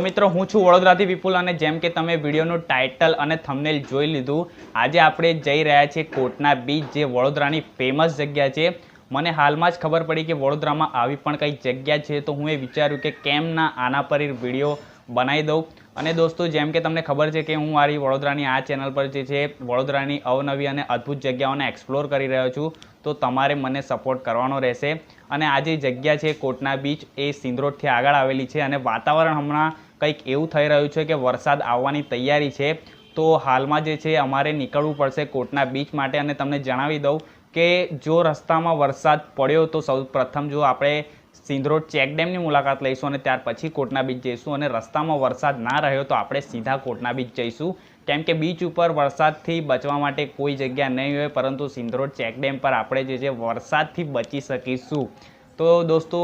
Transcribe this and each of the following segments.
તો મિત્રો, હું છું વડોદરાથી વિપુલ અને જેમ કે તમે વિડીયોનું ટાઇટલ અને થમનેલ જોઈ લીધું, આજે આપણે જઈ રહ્યા છીએ કોટના બીચ જે વડોદરાની ફેમસ જગ્યા છે. મને હાલમાં જ ખબર પડી કે વડોદરામાં આવી પણ કંઈક જગ્યા છે, તો હું એ વિચાર્યું કે કેમ ના આના પર વીડિયો બનાવી દઉં. અને દોસ્તો, જેમ કે તમને ખબર છે કે હું મારી વડોદરાની આ ચેનલ પર જે છે, વડોદરાની અવનવી અને અદ્ભુત જગ્યાઓને એક્સપ્લોર કરી રહ્યો છું. તો તમારે મને સપોર્ટ કરવાનો રહેશે. અને આ જે જગ્યા છે, કોટના બીચ એ સિંદરોડથી આગળ આવેલી છે અને વાતાવરણ હમણાં કંઈક એવું થઈ રહ્યું છે કે વરસાદ આવવાની તૈયારી છે. તો હાલમાં જે છે, અમારે નીકળવું પડશે કોટના બીચ માટે અને તમને જણાવી દઉં કે જો રસ્તામાં વરસાદ પડ્યો તો સૌ પ્રથમ જો આપણે સિંધરોડ ચેકડેમની મુલાકાત લઈશું અને ત્યાર પછી કોટના બીચ જઈશું અને રસ્તામાં વરસાદ ના રહ્યો તો આપણે સીધા કોટના બીચ જઈશું. કેમ કે બીચ ઉપર વરસાદથી બચવા માટે કોઈ જગ્યા નહીં હોય, પરંતુ સિંધરોડ ચેક ડેમ પર આપણે જે છે વરસાદથી બચી શકીશું. તો દોસ્તો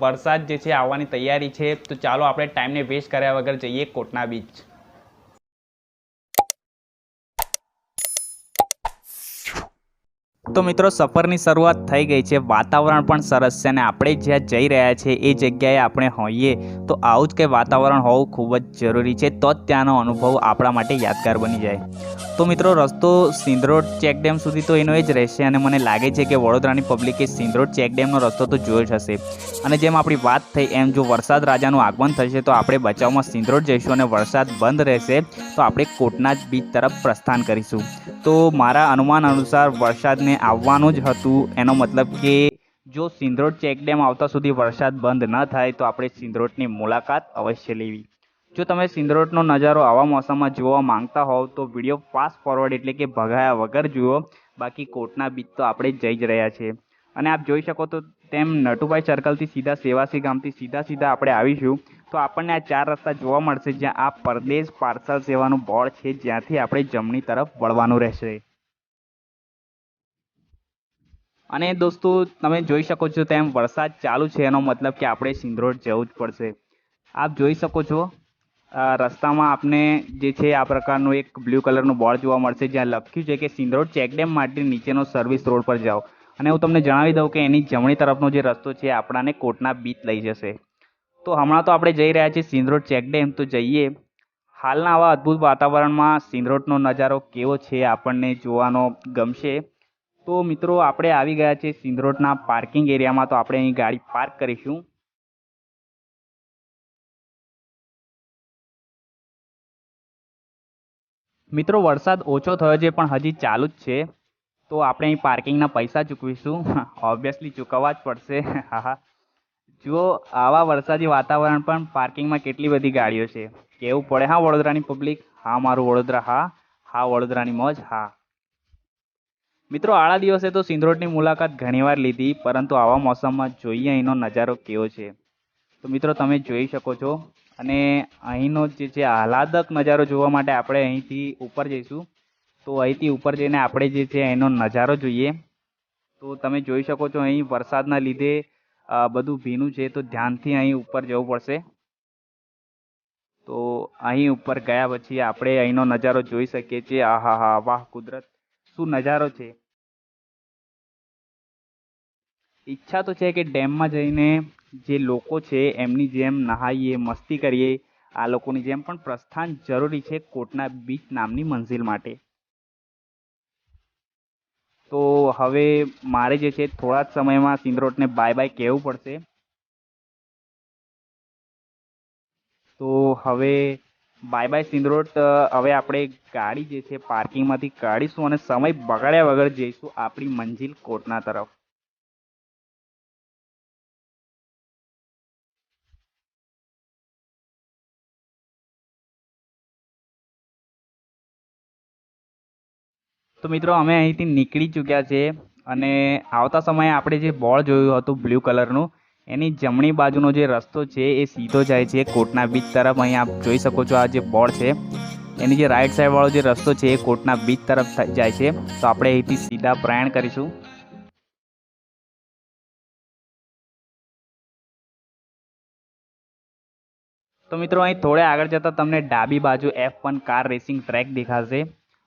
વરસાદ જે છે આવવાની તૈયારી છે. તો ચાલો આપણે ટાઈમને વેસ્ટ કર્યા વગર જઈએ કોટના બીચ. તો મિત્રો, સફરની શરૂઆત થઈ ગઈ છે. વાતાવરણ પણ સરસ છે અને આપણે જ્યાં જઈ રહ્યા છીએ એ જગ્યાએ આપણે હોઈએ. તો આવું જ કંઈ વાતાવરણ હોવું ખૂબ જ જરૂરી છે. તો જ ત્યાંનો અનુભવ આપણા માટે યાદગાર બની જાય. તો મિત્રો, રસ્તો સિંદરોડ ચેકડેમ સુધી તો એનો જ રહેશે અને મને લાગે છે કે વડોદરાની પબ્લિકે સિંદરોડ ચેકડેમનો રસ્તો તો જોયો જ હશે. અને જેમ આપણી વાત થઈ એમ જો વરસાદ રાજાનું આગમન થશે તો આપણે બચાવમાં સિંદરોડ જઈશું અને વરસાદ બંધ રહેશે તો આપણે કોટના જ બીચ તરફ પ્રસ્થાન કરીશું. તો મારા અનુમાન અનુસાર વરસાદને આવવાનું જ હતું. એનો મતલબ કે જો સિંદરોડ ચેકડેમ આવતા સુધી વરસાદ બંધ ન થાય તો આપણે સિંદરોડની મુલાકાત અવશ્ય લેવી. જો તમે સિંદરોડનો નજારો આવા મોસમમાં જોવા માંગતા હોવ તો વીડિયો ફાસ્ટ ફોરવર્ડ એટલે કે ભગાયા વગર જુઓ. બાકી કોટના બીચ તો આપણે જઈ જ રહ્યા છીએ. અને આપ જોઈ શકો તો તેમ નટુભાઈ સર્કલથી સીધા સેવાસી ગામથી સીધા સીધા આપણે આવીશું. તો આપણને આ ચાર રસ્તા જોવા મળશે જ્યાં આ પરદેશ પાર્સલ સેવાનું બોર્ડ છે, જ્યાંથી આપણે જમણી તરફ વળવાનું રહેશે. અને દોસ્તો, તમે જોઈ શકો છો તેમ વરસાદ ચાલુ છે, એનો મતલબ કે આપણે સિંધરોડ જવું જ પડશે. આપ જોઈ શકો છો રસ્તામાં આપને જે છે, આ પ્રકારનું એક બ્લુ કલરનું બોર્ડ જોવા મળશે, જ્યાં લખ્યું છે કે સિંધરોડ ચેકડેમ માટે નીચેનો સર્વિસ રોડ પર જાઓ. અને હું તમને જણાવી દઉં કે એની જમણી તરફનો જે રસ્તો છે આપણાને કોટના બીચ લઈ જશે. તો હમણાં તો આપણે જઈ રહ્યા છીએ સિંદરોડ ચેકડેમ તો જઈએ. હાલના આવા અદ્ભુત વાતાવરણમાં સિંદરોડનો નજારો કેવો છે આપણને જોવાનો ગમશે. તો મિત્રો, આપણે આવી ગયા છે સિંદરોડના પાર્કિંગ એરિયામાં, તો આપણે અહીં ગાડી પાર્ક કરીશું. મિત્રો, વરસાદ ઓછો થયો છે, પણ હજી ચાલુ જ છે. તો આપણે અહીં પાર્કિંગના પૈસા ચૂકવીશું. ઓબ્વિયસલી ચૂકવવા જ પડશે. હા હા. જુઓ, આવા વરસાદી વાતાવરણ પણ પાર્કિંગમાં કેટલી બધી ગાડીઓ છે. કેવું પડે? હા, વડોદરાની પબ્લિક હા, મારું વડોદરા. હા હા, વડોદરાની મોજ. હા. મિત્રો આળા દિવસે તો સિંધરોડની મુલાકાત ઘણીવાર લીધી, પરંતુ આવા મોસમમાં જોઈએ અહીંનો નજારો કેવો છે? તો મિત્રો, તમે જોઈ શકો છો. અને અહીંનો જે છે આહલાદક નજારો જોવા માટે આપણે અહીંથી ઉપર જઈશું. તો અહીંથી ઉપર જઈને આપણે જે છે એનો નજારો જોઈએ. તો તમે જોઈ શકો છો અહીં વરસાદના લીધે બધું ભીનું છે તો ધ્યાનથી અહીં ઉપર જવું પડશે. તો અહીં ઉપર ગયા પછી આપણે અહીંનો નજારો જોઈ શકીએ છીએ. આહા હા, વાહ, કુદરત. શું નજારો છે? ઈચ્છા તો છે કે ડેમમાં જઈને જે લોકો છે એમની જેમ નહાઈએ, મસ્તી કરીએ. આ લોકોની જેમ પણ પ્રસ્થાન જરૂરી છે કોટના બીચ નામની મંઝિલ માટે તો હવે મારે જે છે થોડા જ સમયમાં સિંદરોડને બાય બાય કહેવું પડશે. તો હવે બાય બાય સિંદ્રોટ હવે આપણે ગાડી જે છે પાર્કિંગમાંથી કાઢીશું અને સમય બગાડ્યા વગર જઈશું આપણી મંજિલ કોટના તરફ. તો મિત્રો, અમે અહીંથી નીકળી ચૂક્યા છે અને આવતા સમયે આપણે જે બોર્ડ જોયું હતું બ્લુ કલરનું, એની જમણી બાજુનો જે રસ્તો છે એ સીધો જાય છે કોટના બીચ તરફ. અહીં આપ જોઈ શકો છો આ જે બોર્ડ છે, એની જે રાઈટ સાઈડવાળો જે રસ્તો છે એ કોટના બીચ તરફ જાય છે. તો આપણે અહીંથી સીધા પ્રયાણ કરીશું. તો મિત્રો, અહીં થોડે આગળ જતાં તમને ડાબી બાજુ F one car racing track દેખાશે.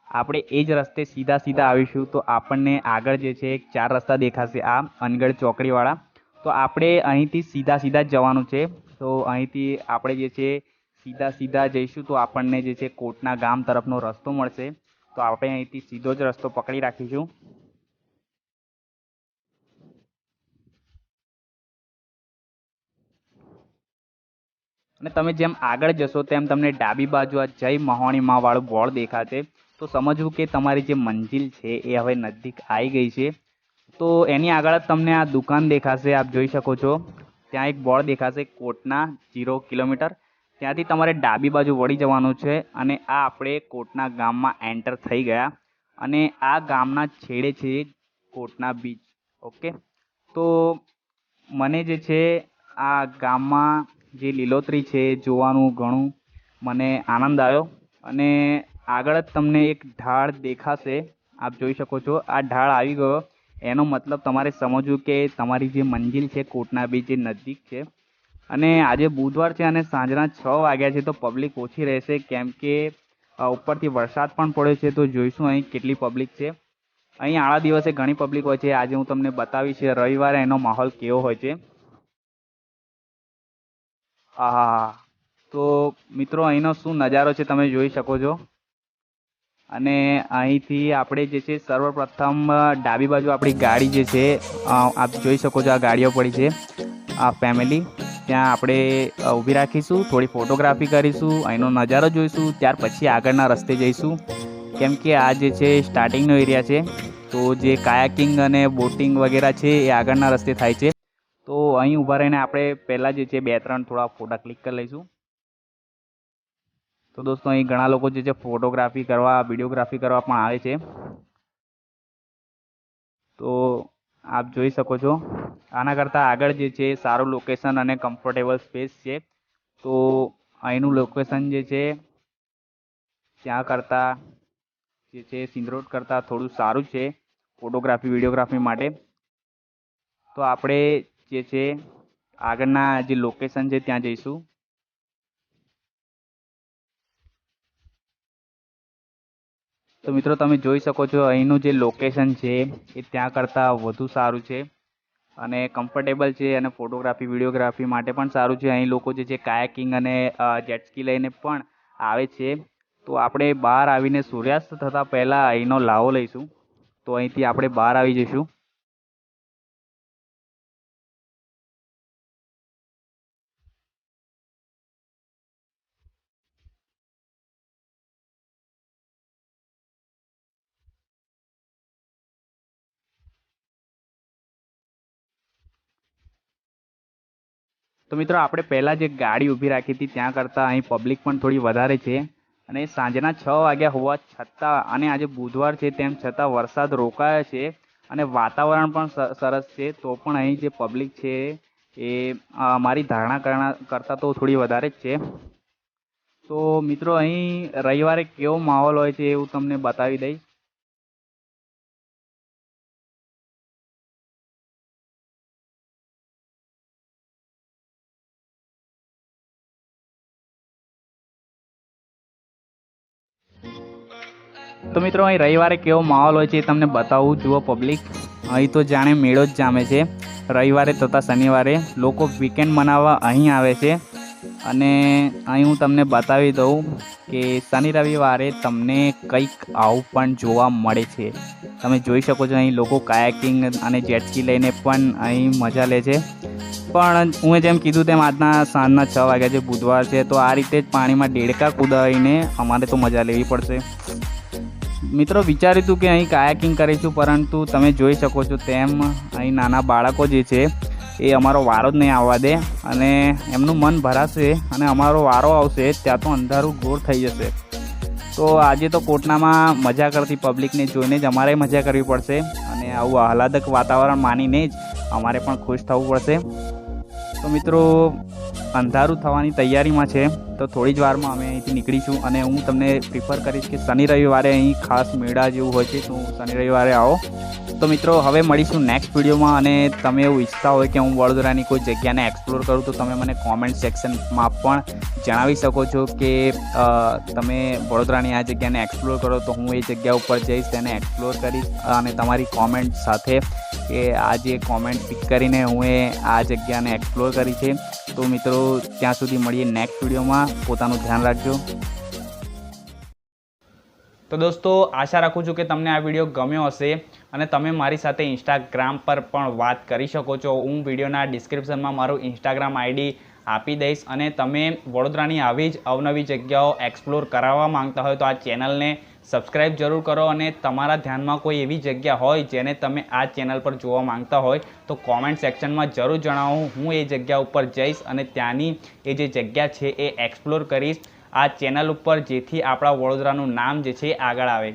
આપણે એ જ રસ્તે સીધા સીધા આવીશું. તો આપણને આગળ જે છે ચાર રસ્તા દેખાશે આ અનગઢ ચોકડીવાળા. તો આપણે અહીંથી સીધા સીધા જ જવાનું છે. તો અહીંથી આપણે જે છે, સીધા સીધા જઈશું તો આપણને જે છે, કોટના ગામ તરફનો રસ્તો મળશે. તો આપણે અહીંથી સીધો જ રસ્તો પકડી રાખીશું. અને તમે જેમ આગળ જશો તેમ તમને ડાબી બાજુ આ જય મહાણી માં બોર્ડ દેખાશે. તો સમજવું કે તમારી જે મંજિલ છે એ હવે નજીક આવી ગઈ છે. તો એની આગળ જ તમને આ દુકાન દેખાશે, આપ જોઈ શકો છો. ત્યાં એક બોર્ડ દેખાશે, કોટના જીરો કિલોમીટર. ત્યાંથી તમારે ડાબી બાજુ વળી જવાનું છે અને આ આપણે કોટના ગામમાં એન્ટર થઈ ગયા. અને આ ગામના છેડે છે કોટના બીચ. ઓકે? તો મને જે છે આ ગામમાં જે લીલોતરી છે એ જોવાનું ઘણું મને આનંદ આવ્યો. અને આગળ જ તમને એક ઢાળ દેખાશે. આપ જોઈ શકો છો, આ ઢાળ આવી ગયો. એનો મતલબ તમારે સમજવું કે તમારી જે મંજિલ છે, કોટના બીચ જે નજીક છે. અને આજે બુધવાર છે અને સાંજના છ વાગ્યા છે, તો પબ્લિક ઓછી રહેશે. કેમ કે ઉપરથી વરસાદ પણ પડ્યો છે, તો જોઈશું અહીં કેટલી પબ્લિક છે. અહીં આળા દિવસે ઘણી પબ્લિક હોય છે. આજે હું તમને બતાવીશ રવિવારે એનો માહોલ કેવો હોય છે. આહા તો મિત્રો, અહીંનો શું નજારો છે તમે જોઈ શકો છો. અને અહીંથી આપણે જે છે, સર્વપ્રથમ ડાબી બાજુ આપણી ગાડી જે છે આપ જોઈ શકો છો આ ગાડીઓ પડી છે, આ ફેમિલી ત્યાં આપણે ઊભી રાખીશું, થોડી ફોટોગ્રાફી કરીશું, અહીંનો નજારો જોઈશું, ત્યાર પછી આગળના રસ્તે જઈશું. કેમ કે આ જે છે સ્ટાર્ટિંગનો એરિયા છે, તો જે કાયાકિંગ અને બોટિંગ વગેરે છે, એ આગળના રસ્તે થાય છે. અહીં ઊભા રહીને આપણે પહેલાં જે છે, બે ત્રણ થોડા ફોટા ક્લિક કરી લઈશું. તો દોસ્તો, અહીં ઘણા લોકો જે છે ફોટોગ્રાફી કરવા વિડીયોગ્રાફી કરવા પણ આવે છે. તો આપ જોઈ શકો છો. આના કરતાં આગળ જે છે, સારું લોકેશન અને કમ્ફર્ટેબલ સ્પેસ છે. તો અહીંનું લોકેશન જે છે, ત્યાં કરતાં જે છે સિંદરોડ કરતાં થોડું સારું છે ફોટોગ્રાફી વિડીયોગ્રાફી માટે. તો આપણે જે છે આગળના જે લોકેશન છે, ત્યાં જઈશું. તો મિત્રો, તમે જોઈ શકો છો, અહીંનું જે લોકેશન છે, એ ત્યાં કરતાં વધુ સારું છે. અને કમ્ફર્ટેબલ છે, અને ફોટોગ્રાફી વિડીયોગ્રાફી માટે પણ સારું છે. અહીં લોકો જે છે કાયાકિંગ અને જેટસ્કી લઈને પણ આવે છે. તો આપણે બહાર આવીને સૂર્યાસ્ત થતાં પહેલાં અહીંનો લાવો લઈશું. તો અહીંથી આપણે બહાર આવી જઈશું. તો મિત્રો, આપણે પહેલાં જે ગાડી ઊભી રાખી હતી, ત્યાં કરતાં અહીં પબ્લિક પણ થોડી વધારે છે. અને સાંજના છ વાગ્યા હોવા છતાં અને આજે બુધવાર છે તેમ છતાં વરસાદ રોકાયો છે અને વાતાવરણ પણ સરસ છે, તો પણ અહીં જે પબ્લિક છે એ અમારી મારી ધારણા કરતાં તો થોડી વધારે જ છે. તો મિત્રો, અહીં રવિવારે કેવો માહોલ હોય છે એવું તમને બતાવી દઈશ તો મિત્રો, અહીં રવિવારે કેવો માહોલ હોય છે એ તમને બતાવું, જુઓ પબ્લિક અહીં તો જાણે મેળો જ જામે છે. રવિવારે તથા શનિવારે લોકો વીકેન્ડ મનાવવા અહીં આવે છે. અને અહીં હું તમને બતાવી દઉં કે શનિ રવિવારે તમને કંઈક આવું પણ જોવા મળે છે. તમે જોઈ શકો છો અહીં લોકો કાયાકિંગ અને જેટકી લઈને પણ અહીં મજા લે છે. પણ હું જેમ કીધું તેમ આજના સાંજના છ વાગ્યા છે બુધવાર છે, તો આ રીતે જ પાણીમાં ડેડકા કુદાવીને અમારે તો મજા લેવી પડશે. મિત્રો, વિચાર્યું હતું કે અહીં કાયાકિંગ કરીશું, પરંતુ તમે જોઈ શકો છો તેમ અહીં નાના બાળકો જે છે, એ અમારો વારો જ નહીં આવવા દે અને એમનું મન ભરાશે અને અમારો વારો આવશે, ત્યાં તો અંધારું ઘોર થઈ જશે. તો આજે તો કોટનામાં મજા કરતી પબ્લિકને જોઈને જ અમારે મજા કરવી પડશે અને આવું આહલાદક વાતાવરણ માનીને જ અમારે પણ ખુશ થવું પડશે. તો મિત્રો, અંધારું થવાની તૈયારીમાં છે. તો થોડી જ વારમાં અમે અહીંથી નીકળીશું અને હું તમને પ્રિફર કરીશ કે શનિ રવિવારે અહીં ખાસ મેળા જેવું હોય છે, તો શનિ રવિવારે આવો. તો મિત્રો, હવે મળીશું નેક્સ્ટ વિડીયોમાં અને તમે એવું ઈચ્છતા હોય કે હું વડોદરાની કોઈ જગ્યાને એક્સપ્લોર કરું, તો તમે મને કોમેન્ટ સેક્શનમાં પણ જણાવી શકો છો કે તમે વડોદરાની આ જગ્યાને એક્સપ્લોર કરો, તો હું એ જગ્યા ઉપર જઈશ, તેને એક્સપ્લોર કરીશ અને તમારી કોમેન્ટ સાથે કે આ જે કોમેન્ટ પિક કરીને હું એ આ જગ્યાને એક્સપ્લોર કરી છે. તો મિત્રો, ત્યાં સુધી મળીએ નેક્સ્ટ વિડીયોમાં. પોતાનું ધ્યાન રાખજો. તો દોસ્તો, આશા રાખું છું કે તમને આ વીડિયો ગમ્યો હશે અને તમે મારી સાથે ઇન્સ્ટાગ્રામ પર પણ વાત કરી શકો છો. હું વિડીયોના ડિસ્ક્રિપ્શનમાં મારું ઇન્સ્ટાગ્રામ આઈડી આપી દઈશ અને તમે વડોદરાની આવી જ અવનવી જગ્યાઓ એક્સપ્લોર કરાવવા માંગતા હોય તો આ ચેનલને સબસ્ક્રાઈબ જરૂર કરો અને તમારા ધ્યાનમાં કોઈ એવી જગ્યા હોય જેને તમે આ ચેનલ પર જોવા માંગતા હોય તો કોમેન્ટ સેક્શનમાં જરૂર જણાવો. હું એ જગ્યા ઉપર જઈશ અને ત્યાંની એ જે જગ્યા છે એ એક્સપ્લોર કરીશ. આ ચેનલ ઉપર જેથી આપણા વડોદરાનું નામ જે છે આગળ આવે.